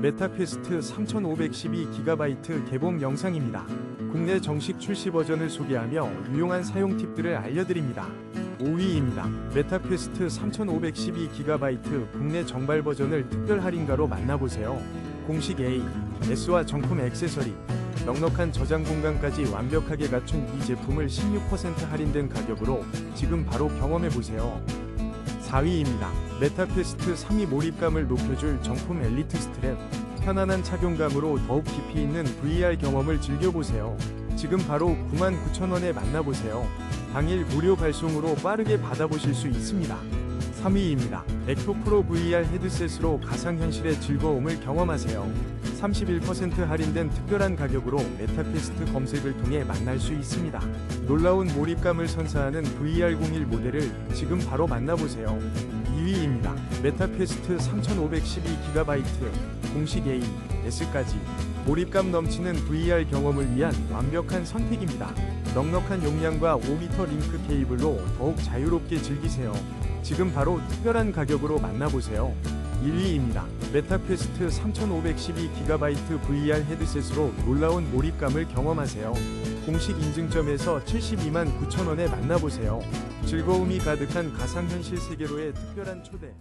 메타퀘스트 3512GB 개봉 영상입니다. 국내 정식 출시 버전을 소개하며 유용한 사용 팁들을 알려드립니다. 5위입니다. 메타퀘스트 3512GB 국내 정발 버전을 특별 할인가로 만나보세요. 공식 A, S와 정품 액세서리, 넉넉한 저장 공간까지 완벽하게 갖춘 이 제품을 16% 할인된 가격으로 지금 바로 경험해보세요. 4위입니다. 메타퀘스트 3위 몰입감을 높여줄 정품 엘리트 스트랩. 편안한 착용감으로 더욱 깊이 있는 VR 경험을 즐겨보세요. 지금 바로 99,000원에 만나보세요. 당일 무료 발송으로 빠르게 받아보실 수 있습니다. 3위입니다. 에코 프로 VR 헤드셋으로 가상현실의 즐거움을 경험하세요. 31% 할인된 특별한 가격으로 메타퀘스트 검색을 통해 만날 수 있습니다. 놀라운 몰입감을 선사하는 VR01 모델을 지금 바로 만나보세요. 2위입니다. 메타퀘스트 3512GB 공식 A, S까지 몰입감 넘치는 VR 경험을 위한 완벽한 선택입니다. 넉넉한 용량과 5m 링크 케이블로 더욱 자유롭게 즐기세요. 지금 바로 특별한 가격으로 만나보세요. 1위입니다. 메타퀘스트 3512GB VR 헤드셋으로 놀라운 몰입감을 경험하세요. 공식 인증점에서 72만 9천원에 만나보세요. 즐거움이 가득한 가상현실 세계로의 특별한 초대.